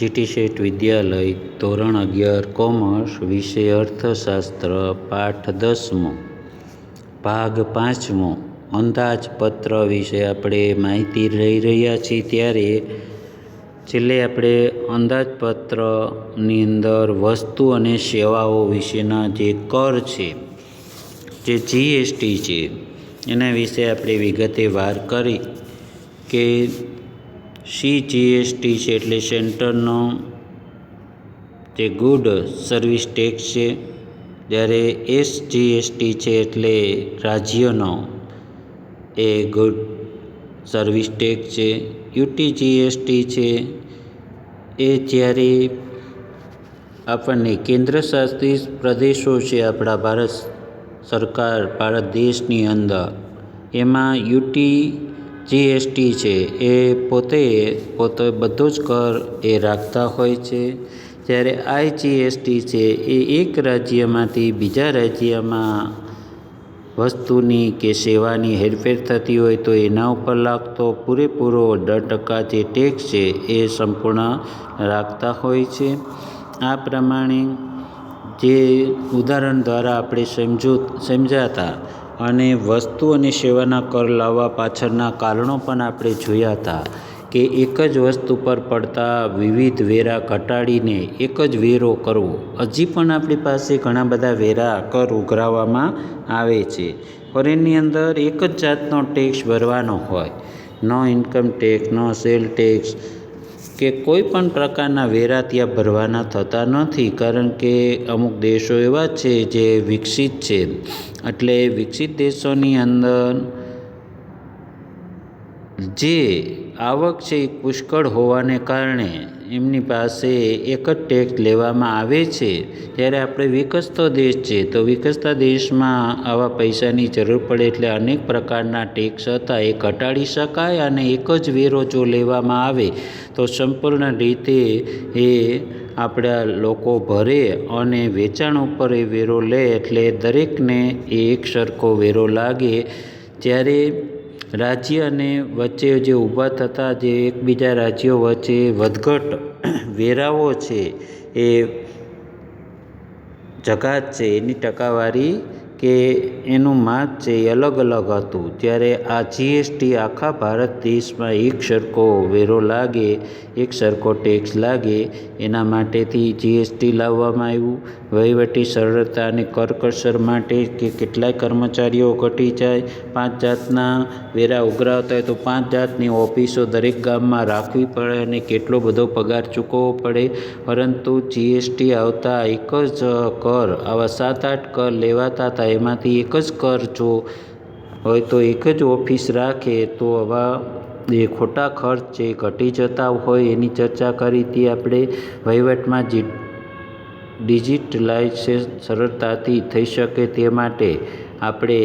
GT શેઠ વિદ્યાલય, ધોરણ અગિયાર, commerce, વિષય અર્થશાસ્ત્ર, પાઠ દસમો, ભાગ પાંચમો, અંદાજપત્ર વિશે આપણે માહિતી લઈ રહ્યા છીએ ત્યારે છેલ્લે આપણે અંદાજપત્રની અંદર વસ્તુ અને સેવાઓ વિશેના જે કર છે, જે જીએસટી છે, એના વિશે આપણે વિગતે વાર કરી કે સી જીએસટી છે એટલે સેન્ટરનો તે ગુડ સર્વિસ ટેક્સ છે. જ્યારે એસ જીએસટી છે એટલે રાજ્યનો એ ગુડ સર્વિસ ટેક્સ છે. યુટી જીએસટી છે એ જ્યારે આપણને કેન્દ્ર શાસિત પ્રદેશો છે આપણા ભારત સરકાર, ભારત દેશની અંદર, એમાં યુટી જીએસટી છે, એ પોતે પોતે બધો જ કર એ રાખતા હોય છે. જ્યારે આઈ જીએસટી છે, એ એક રાજ્યમાંથી બીજા રાજ્યમાં વસ્તુની કે સેવાની હેરફેર થતી હોય તો એના ઉપર લાગતો પૂરેપૂરો અઢાર ટકા જે ટેક્સ છે, એ સંપૂર્ણ રાખતા હોય છે. આ પ્રમાણે જે ઉદાહરણ દ્વારા આપણે સમજો, સમજાતા અને વસ્તુ અને સેવાના કર લાવવા પાછળના કારણો પણ આપણે જોયા હતા કે એક જ વસ્તુ પર પડતા વિવિધ વેરા ઘટાડીને એક જ વેરો કરવો. હજી પણ આપણી પાસે ઘણા બધા વેરા કર ઉઘરાવવામાં આવે છે, પણ એની અંદર એક જ જાતનો ટેક્સ ભરવાનો હોય. No income tax no sale tax કે કોઈ પણ પ્રકારના વેરા ત્યાં ભરવાના થતા નથી, કારણ કે અમુક દેશો એવા છે જે વિકસિત છે. એટલે વિકસિત દેશોની અંદર જે આવક છે એ પુષ્કળ હોવાને કારણે એમની પાસે એક જ ટેક્સ લેવામાં આવે છે. ત્યારે આપણે વિકસતો દેશ છે, તો વિકસતા દેશમાં આવા પૈસાની જરૂર પડે એટલે અનેક પ્રકારના ટેક્સ હતા, એ ઘટાડી શકાય અને એક જ વેરો જો લેવામાં આવે, તો સંપૂર્ણ રીતે એ આપણા લોકો ભરે અને વેચાણ ઉપર એ વેરો લે એટલે દરેકને એ એક સરખો વેરો લાગે. જ્યારે રાજ્ય અને વચ્ચે જે ઊભા થતા જે એકબીજા રાજ્યો વચ્ચે વધઘટ વેરાઓ છે એ જકાત છે, એની ટકાવારી કે એનું છે એ અલગ અલગ હતું. ત્યારે આ જીએસટી આખા ભારત દેશમાં એક સરખો વેરો લાગે, એક સરખો ટેક્સ લાગે. એના માટેથી જીએસટી લાવવામાં આવ્યું. વહીવટી સરળતા અને કરકસર માટે કે કેટલાય કર્મચારીઓ ઘટી જાય. પાંચ જાતના વેરા ઉઘરાવતા હોય તો પાંચ જાતની ઓફિસો દરેક ગામમાં રાખવી પડે અને કેટલો બધો પગાર ચૂકવવો પડે. પરંતુ જીએસટી આવતા એક જ કર, આવા સાત આઠ કર લેવાતા હતા. એમાંથી એક જ કર જો હોય તો એક જ ઓફિસ રાખે તો આવા એ ખોટા ખર્ચ છે ઘટી જતા હોય એની ચર્ચા કરી હતી આપણે. વહીવટમાં જી, ડિજિટલાઇઝેશન સરળતાથી થઈ શકે તે માટે આપણે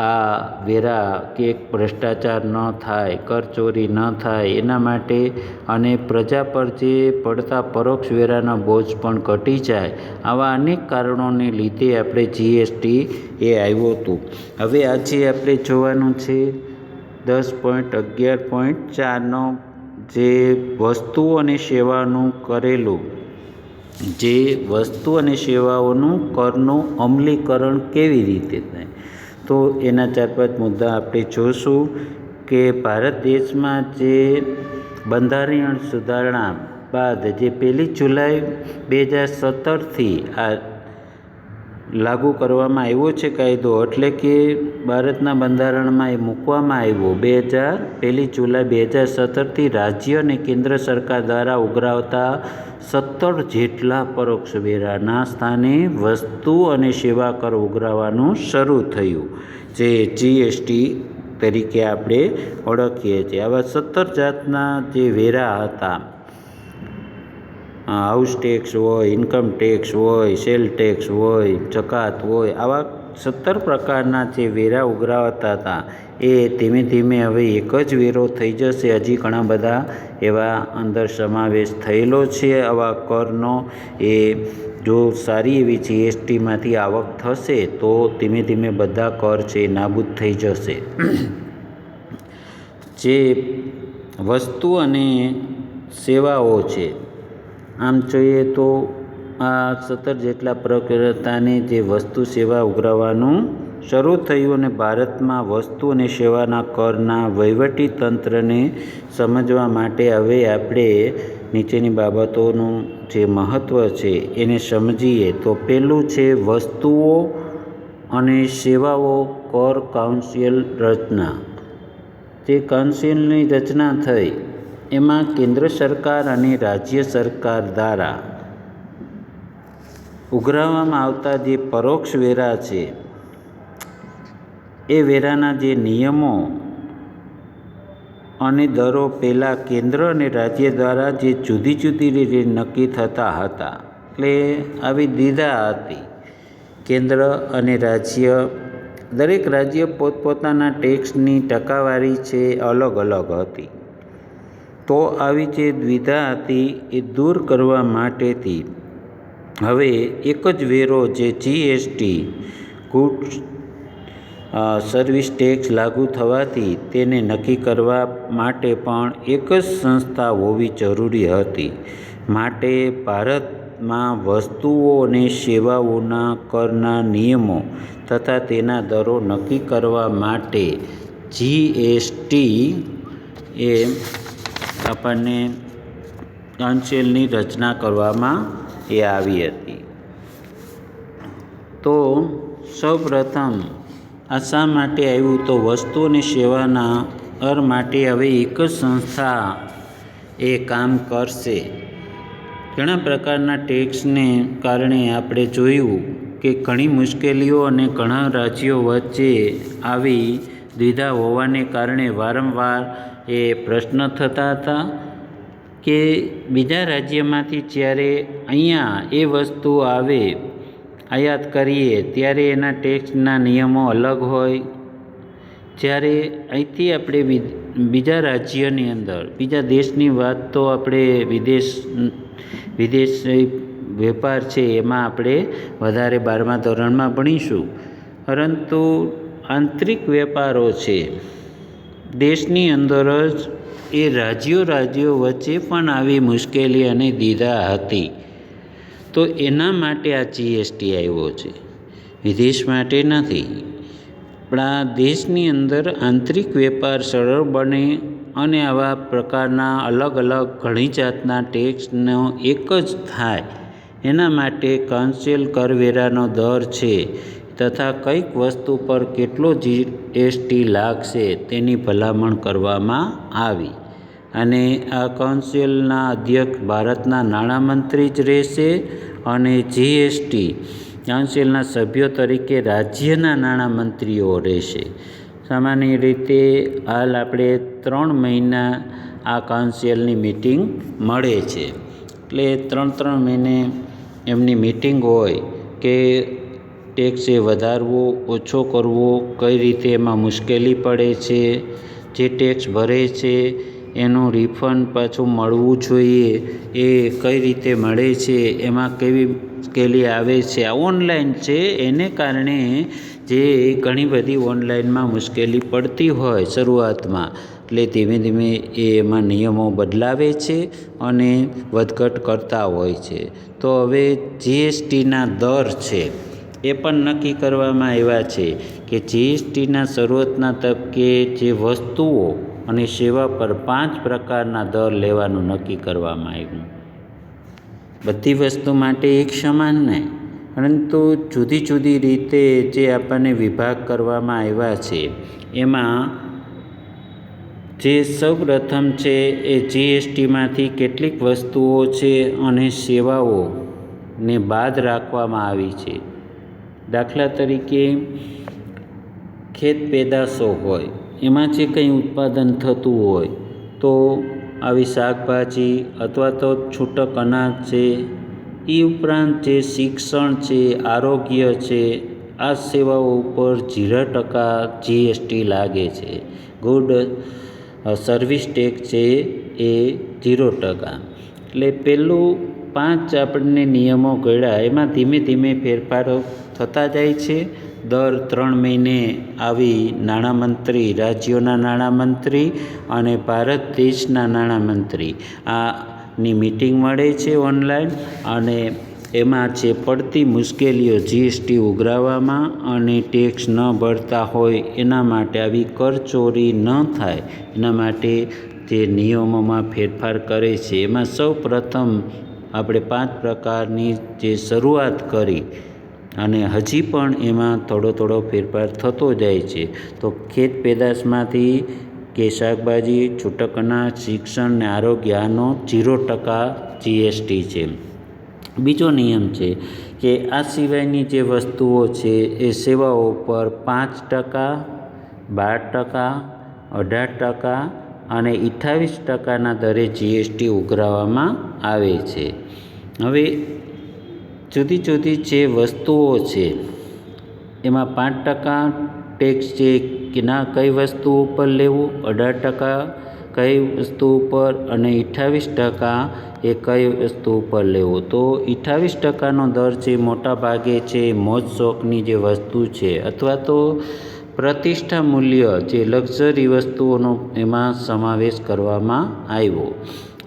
આ વેરા કે ભ્રષ્ટાચાર ન થાય કરચોરી ન થાય, એના માટે અને પ્રજા પર જે પડતા પરોક્ષ વેરાના બોજ પણ ઘટી જાય, આવા અનેક કારણોને લીધે આપણે જીએસટી એ આવ્યું હતું. હવે આજે આપણે જોવાનું છે, દસ પોઈન્ટ અગિયાર પોઈન્ટ ચારનો જે વસ્તુઓ અને સેવાનું કરેલું, જે વસ્તુ અને સેવાઓનું કરનું અમલીકરણ કેવી રીતે થાય? તો એના ચાર પાંચ મુદ્દા આપણે જોશું કે ભારત દેશમાં જે બંધારણ સુધારણા બાદ જે પહેલી જુલાઈ બે હજાર સત્તરથી આ લાગુ કરવામાં આવ્યો છે કાયદો એટલે કે ભારતના બંધારણમાં એ મૂકવામાં આવ્યો. બે હજાર પહેલી જુલાઈ બે હજાર સત્તરથી રાજ્ય અને કેન્દ્ર સરકાર દ્વારા ઉઘરાવતા સત્તર જેટલા પરોક્ષ વેરાના સ્થાને વસ્તુ અને સેવા કર ઉઘરાવવાનું શરૂ થયું, જે જીએસટી તરીકે આપણે ઓળખીએ છીએ. આવા સત્તર જાતના જે વેરા હતા હાઉસ ટેક્સ હોય ઇન્કમ ટેક્સ હોય સેલ ટેક્સ હોય, જકાત હોય, આવા સત્તર પ્રકારના જે વેરા ઉઘરાવતા હતા, એ ધીમે ધીમે હવે એક જ વેરો થઈ જશે. હજી ઘણા બધા એવા અંદર સમાવેશ થયેલો છે. આવા કરનો એ જો સારી એવી જીએસટીમાંથી આવક થશે, તો ધીમે ધીમે બધા કર છે નાબૂદ થઈ જશે. જે વસ્તુ અને સેવાઓ છે આમ જોઈએ તો આ સત્તર જેટલા પ્રકર્તાને જે વસ્તુ સેવા ઉઘરાવવાનું શરૂ થયું અને ભારતમાં વસ્તુ અને સેવાના કરના વહીવટી તંત્રને સમજવા માટે હવે આપણે નીચેની બાબતોનું જે મહત્ત્વ છે એને સમજીએ તો પહેલું છે વસ્તુઓ અને સેવાઓ કર કાઉન્સિલ રચના. જે કાઉન્સિલની રચના થઈ એમાં કેન્દ્ર સરકાર અને રાજ્ય સરકાર દ્વારા ઉઘરાવવામાં આવતા જે પરોક્ષ વેરા છે, એ વેરાના જે નિયમો અને દરો પહેલાં કેન્દ્ર અને રાજ્ય દ્વારા જે જુદી જુદી રીતે નક્કી થતા હતા, એટલે આવી દીધા હતી. કેન્દ્ર અને રાજ્ય, દરેક રાજ્ય પોતપોતાના ટેક્સની ટકાવારી છે અલગ અલગ હતી. તો આવી જે દ્વિધા હતી એ દૂર કરવા માટેથી હવે એક જ વેરો જે જીએસટી ગુડ્સ સર્વિસ ટેક્સ લાગુ થવાથી તેને નક્કી કરવા માટે પણ એક જ સંસ્થા હોવી જરૂરી હતી. માટે ભારતમાં વસ્તુઓ અને સેવાઓના કરના નિયમો તથા તેના દરો નક્કી કરવા માટે જીએસટી એ આપણને કાઉન્સિલની રચના કરવામાં એ આવી હતી. તો સૌપ્રથમ આ શા માટે આવ્યું? તો વસ્તુ અને સેવાના કર માટે હવે એક જ સંસ્થા એ કામ કરશે. ઘણા પ્રકારના ટેક્સને કારણે આપણે જોયું કે ઘણી મુશ્કેલીઓ અને ઘણા રાજ્યો વચ્ચે આવી દ્વિધા હોવાને કારણે વારંવાર એ પ્રશ્ન થતા હતા કે બીજા રાજ્યમાંથી જ્યારે અહીંયા એ વસ્તુ આવે, આયાત કરીએ, ત્યારે એના ટેક્સના નિયમો અલગ હોય. જ્યારે અહીંથી આપણે બીજા રાજ્યની અંદર, બીજા દેશની વાત તો આપણે વિદેશ વિદેશ વેપાર છે એમાં આપણે વધારે બારમા ધોરણમાં ભણીશું. પરંતુ આંતરિક વેપારો છે. દેશની અંદર જ એ રાજ્યો રાજ્યો વચ્ચે પણ આવી મુશ્કેલી અને દીધા હતી. તો એના માટે આ જીએસટી આવ્યો છે. વિદેશ માટે નથી. પણ આ દેશની અંદર આંતરિક વેપાર સરળ બને અને આવા પ્રકારના અલગ અલગ ઘણી જાતના ટેક્સનો એક જ થાય. એના માટે કાઉન્સિલ કરવેરાનો દર છે. તથા કંઈક વસ્તુ પર કેટલો જીએસટી લાગશે તેની ભલામણ કરવામાં આવી. અને આ કાઉન્સિલના અધ્યક્ષ ભારતના નાણામંત્રી જ રહેશે અને જીએસટી કાઉન્સિલના સભ્યો તરીકે રાજ્યના નાણામંત્રીઓ રહેશે. સામાન્ય રીતે હાલ આપણે ત્રણ મહિના આ કાઉન્સિલની મિટિંગ મળે છે. એટલે ત્રણ ત્રણ મહિને એમની મિટિંગ હોય કે ટેક્સ એ વધારવો, ઓછો કરવો, કઈ રીતે એમાં મુશ્કેલી પડે છે, જે ટેક્સ ભરે છે, એનું રિફંડ પાછું મળવું જોઈએ, એ કઈ રીતે મળે છે, એમાં કેવી મુશ્કેલી આવે છે. આ ઓનલાઈન છે, એને કારણે જે ઘણી બધી ઓનલાઈનમાં મુશ્કેલી પડતી હોય શરૂઆતમાં, એટલે ધીમે ધીમે એ એમાં નિયમો બદલાવે છે અને વધઘટ કરતા હોય છે. તો હવે જીએસટીના દર છે. એ પણ નક્કી કરવામાં આવ્યા છે કે જીએસટીના શરૂઆતના તબક્કે જે વસ્તુઓ અને સેવા પર પાંચ પ્રકારના દર લેવાનું નક્કી કરવામાં આવ્યું. બધી વસ્તુ માટે એક સમાન નહીં પરંતુ જુદી જુદી રીતે જે આપણને વિભાગ કરવામાં આવ્યા છે, એમાં જે સૌપ્રથમ છે એ જીએસટીમાંથી કેટલીક વસ્તુઓ છે અને સેવાઓને બાદ રાખવામાં આવી છે. દાખલા તરીકે ખેત પેદાશો હોય, એમાં જે કંઈ ઉત્પાદન થતું હોય, તો આવી શાકભાજી અથવા તો છૂટક અનાજ છે, એ ઉપરાંત જે શિક્ષણ છે, આરોગ્ય છે, આ સેવાઓ ઉપર ઝીરો ટકા જીએસટી લાગે છે. ગુડ સર્વિસ ટેક્સ છે એ ઝીરો ટકા. એટલે પહેલું પાંચ આપણને નિયમો ઘડ્યા એમાં ધીમે ધીમે ફેરફારો થતા જાય છે. દર ત્રણ મહિને આવી નાણામંત્રી, રાજ્યોના નાણામંત્રી અને ભારત દેશના નાણામંત્રી આની મિટિંગ મળે છે ઓનલાઈન અને એમાં જે પડતી મુશ્કેલીઓ જીએસટી ઉઘરાવવામાં અને ટેક્સ ન ભરતા હોય એના માટે આવી કરચોરી ન થાય એના માટે જે નિયમોમાં ફેરફાર કરે છે. એમાં સૌ પ્રથમ આપણે પાંચ પ્રકારની જે શરૂઆત કરી અને હજી પણ એમાં થોડો થોડો ફેરફાર થતો જાય છે. તો ખેત પેદાશમાંથી કે શાકભાજી છૂટક અનાજ શિક્ષણ ને આરોગ્ય આનો જીરો ટકા જીએસટી છે. બીજો નિયમ છે કે આ સિવાયની જે વસ્તુઓ છે એ સેવાઓ પર પાંચ ટકા, બાર ટકા, અઢાર ટકા અને અઠ્ઠાવીસ ટકાના દરે જીએસટી ઉઘરાવવામાં આવે છે. હવે જુદી જુદી જે વસ્તુઓ છે, એમાં પાંચ ટકા ટેક્સ છે કે ના કઈ વસ્તુ ઉપર લેવું, અઢાર ટકા કઈ વસ્તુ ઉપર અને અઠ્ઠાવીસ ટકા એ કઈ વસ્તુ ઉપર લેવું. તો અઠ્ઠાવીસ ટકાનો દર છે મોટા ભાગે છે, મોજ શોખની જે વસ્તુ છે, અથવા તો પ્રતિષ્ઠા મૂલ્ય જે લક્ઝરી વસ્તુઓનો એમાં સમાવેશ કરવામાં આવ્યો.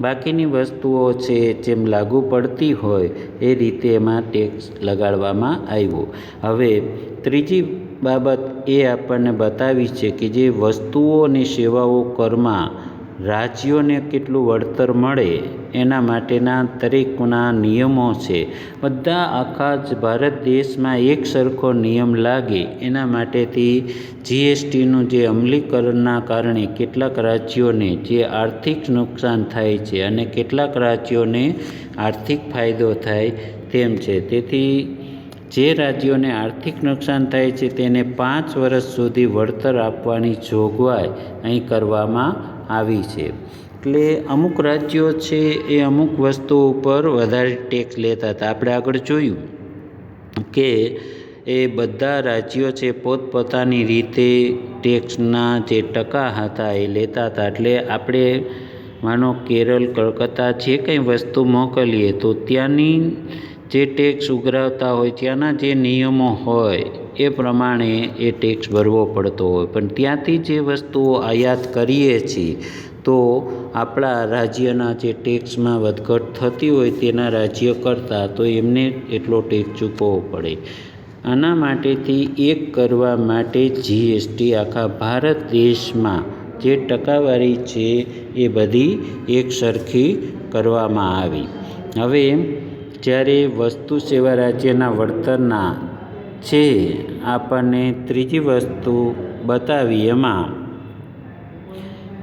બાકીની વસ્તુઓ છે જેમ લાગુ પડતી હોય એ રીતે એમાં ટેક્સ લગાડવામાં આવ્યો. હવે ત્રીજી બાબત એ આપણને બતાવી છે કે જે વસ્તુઓ અને સેવાઓ કરમાં રાજ્યોને કેટલું વળતર મળે એના માટેના દરેકના નિયમો છે. બધા આખા જ ભારત દેશમાં એક સરખો નિયમ લાગે. એના માટેથી જીએસટીનું જે અમલીકરણના કારણે કેટલાક રાજ્યોને જે આર્થિક નુકસાન થાય છે અને કેટલાક રાજ્યોને આર્થિક ફાયદો થાય તેમ છે. તેથી જે રાજ્યોને આર્થિક નુકસાન થાય છે તેને પાંચ વર્ષ સુધી વળતર આપવાની જોગવાઈ અહીં કરવામાં આવી છે. એટલે અમુક રાજ્યો છે એ અમુક વસ્તુઓ ઉપર વધારે ટેક્સ લેતા હતા. આપણે આગળ જોયું કે એ બધા રાજ્યો છે પોતપોતાની રીતે ટેક્સના જે ટકા હતા એ લેતા હતા. એટલે આપણે માનો કેરળ, કલકત્તા જે કંઈ વસ્તુ મોકલીએ તો ત્યાંની જે ટેક્સ ઉઘરાવતા હોય, ત્યાંના જે નિયમો હોય એ પ્રમાણે એ ટેક્સ ભરવો પડતો હોય. પણ ત્યાંથી જે વસ્તુઓ આયાત કરીએ છીએ, તો આપણા રાજ્યના જે ટેક્સમાં વધઘટ થતી હોય તેના રાજ્ય કરતાં તો એમને એટલો ટેક્સ ચૂકવવો પડે. આના માટેથી એક કરવા માટે જીએસટી આખા ભારત દેશમાં જે ટકાવારી છે એ બધી એક સરખી કરવામાં આવી. હવે જ્યારે વસ્તુ સેવા રાજ્યના વળતરના છે આપણને ત્રીજી વસ્તુ બતાવી એમાં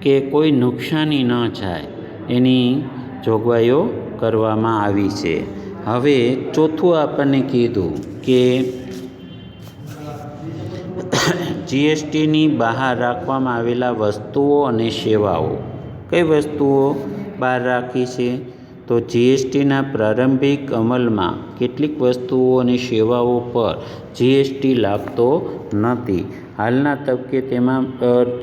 કે કોઈ નુકસાની ન જાય એની જોગવાઈઓ કરવામાં આવી છે. હવે ચોથું આપણને કીધું કે જીએસટીની બહાર રાખવામાં આવેલા વસ્તુઓ અને સેવાઓ. કઈ વસ્તુઓ બહાર રાખી છે? તો જીએસટીના પ્રારંભિક અમલમાં કેટલીક વસ્તુઓ અને સેવાઓ પર જીએસટી લાગતો નથી. હાલના તબકે તેમાં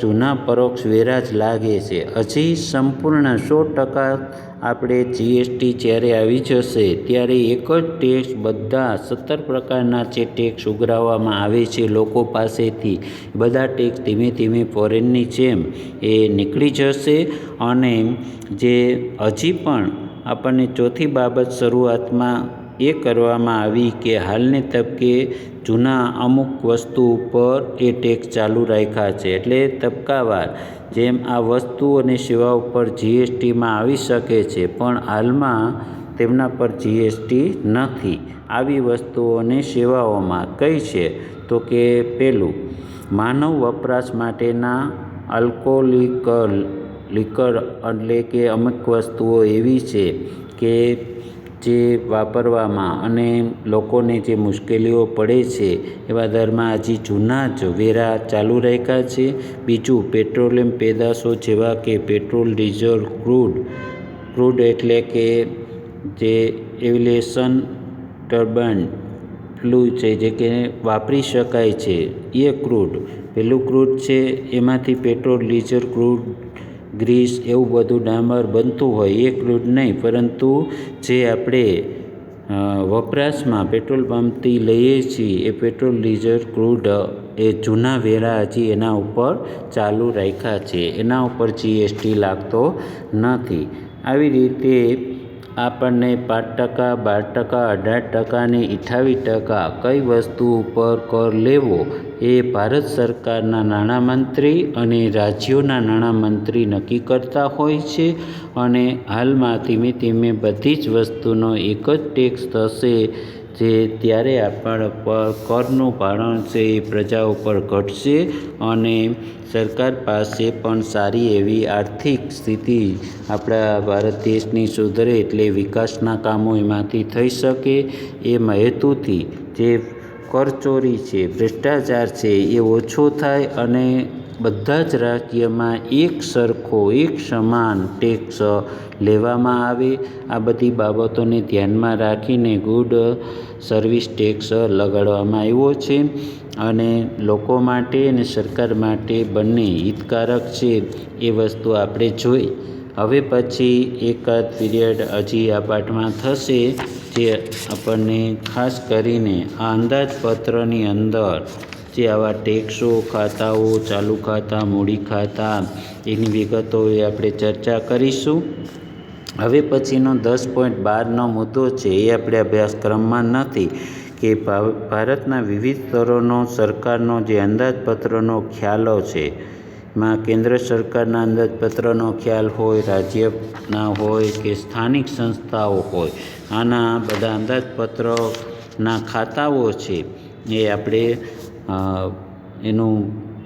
જૂના પરોક્ષ વેરા જ લાગે છે. હજી સંપૂર્ણ સો ટકા આપણે જીએસટી જ્યારે આવી જશે, ત્યારે એક જ ટેક્સ બધા સત્તર પ્રકારના જે ટેક્સ ઉઘરાવવામાં આવે છે લોકો પાસેથી, બધા ટેક્સ ધીમે ધીમે ફોરેનની જેમ એ નીકળી જશે અને જે હજી પણ આપણને ચોથી બાબત શરૂઆતમાં એ કરવામાં આવી કે હાલને તબકે જૂના અમુક વસ્તુ ઉપર એ ટેક્સ ચાલુ રાખ્યા છે. એટલે તબક્કાવાર જેમ આ વસ્તુ અને સેવા ઉપર જીએસટીમાં આવી શકે છે, પણ હાલમાં તેમના પર જીએસટી નથી. આવી વસ્તુઓ અને સેવાઓમાં કઈ છે? તો કે પહેલું માનવ વપરાશ માટેના આલ્કોહોલિક લિકર એટલે કે અમુક વસ્તુઓ એવી છે કે જે વાપરવામાં અને લોકોને જે મુશ્કેલીઓ પડે છે, એવા દરમાં હજી જૂના જ વેરા ચાલુ રાખ્યા છે. બીજું, પેટ્રોલિયમ પેદાશો જેવા કે પેટ્રોલ, ડીઝલ, ક્રૂડ ક્રૂડ એટલે કે જે એવિલેશન ટર્બન, ફ્લુ છે જે કે વાપરી શકાય છે. એ ક્રૂડ, પેલું ક્રૂડ છે, એમાંથી પેટ્રોલ, ડીઝલ, ક્રૂડ ગ્રીસ એવું બધું ડામર બનતું હોય એ ક્રૂડ નહીં, પરંતુ જે આપણે વપરાશમાં પેટ્રોલ પંપથી લઈએ છીએ, એ પેટ્રોલ, ડીઝલ, ક્રૂડ, એ જૂના વેરા હજી એના ઉપર ચાલુ રાખ્યા છે. એના ઉપર જીએસટી લાગતો નથી. આવી રીતે આપણને પાંચ ટકા, બાર ટકા, અઢાર ટકા ને અઠ્ઠાવીસ ટકા કઈ વસ્તુ ઉપર કર લેવો એ ભારત સરકારના નાણામંત્રી અને રાજ્યોના નાણામંત્રી નક્કી કરતા હોય છે અને હાલમાં ધીમે ધીમે બધી જ વસ્તુનો એક જ ટેક્સ થશે જે ત્યારે આપણા પર કરનું ભારણ છે એ પ્રજા ઉપર ઘટશે અને સરકાર પાસે પણ સારી એવી આર્થિક સ્થિતિ આપણા ભારત દેશની સુધરે એટલે વિકાસના કામો એમાંથી થઈ શકે એ હેતુથી જે કરચોરી છે, ભ્રષ્ટાચાર છે એ ઓછો થાય અને બધા જ રાજ્યમાં એક સરખો, એક સમાન ટેક્સ લેવામાં આવે. આ બધી બાબતોને ધ્યાનમાં રાખીને ગુડ સર્વિસ ટેક્સ લગાડવામાં આવ્યો છે અને લોકો માટે અને સરકાર માટે બંને હિતકારક છે એ વસ્તુ આપણે જોઈ. હવે પછી એકાદ પીરિયડ હજી આ પાઠમાં થશે જે આપણને ખાસ કરીને આ અંદાજપત્રની અંદર જે આવા ટેક્સો ખાતાઓ, ચાલુ ખાતા, મૂડી ખાતા, એની વિગતો એ આપણે ચર્ચા કરીશું. હવે પછીનો દસ પોઈન્ટ બારનો મુદ્દો છે, એ આપણે અભ્યાસક્રમમાં નથી, કે ભારતના વિવિધ સ્તરોનો સરકારનો જે અંદાજપત્રનો ખ્યાલો છે માં કેન્દ્ર સરકારના અંદાજપત્રનો ખ્યાલ હોય, રાજ્યના હોય કે સ્થાનિક સંસ્થાઓ હોય, આના બધા અંદાજપત્રના ખાતાઓ છે, એ આપણે એનું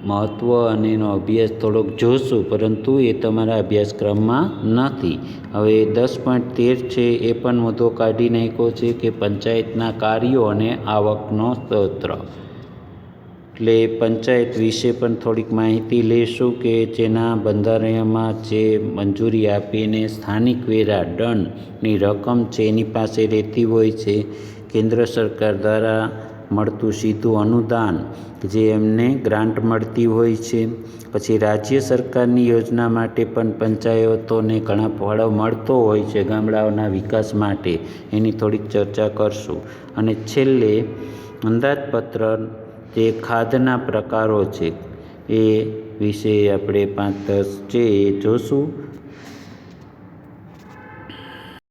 મહત્ત્વ અને એનો અભ્યાસ થોડોક જોઈશું પરંતુ એ તમારા અભ્યાસક્રમમાં નથી. હવે દસ પોઈન્ટ તેર છે, એ પણ મુદ્દો કાઢી નાખ્યો છે કે પંચાયતના કાર્યો અને આવકનો સ્ત્રોત. એટલે પંચાયત વિશે પણ થોડીક માહિતી લઈશું કે જેના બંધારણમાં જે મંજૂરી આપીને સ્થાનિક વેરા દંડની રકમ છે એની પાસે રહેતી હોય છે, કેન્દ્ર સરકાર દ્વારા મળતું સીધું અનુદાન જે એમને ગ્રાન્ટ મળતી હોય છે. પછી રાજ્ય સરકારની યોજના માટે પણ પંચાયતોને ઘણા ફાળો મળતો હોય છે ગામડાઓના વિકાસ માટે. એની થોડીક ચર્ચા કરશું. અને છેલ્લે અંદાજપત્ર જે ખાદના પ્રકારો છે એ વિશે આપણે પાંચ દસ છે એ જોશું.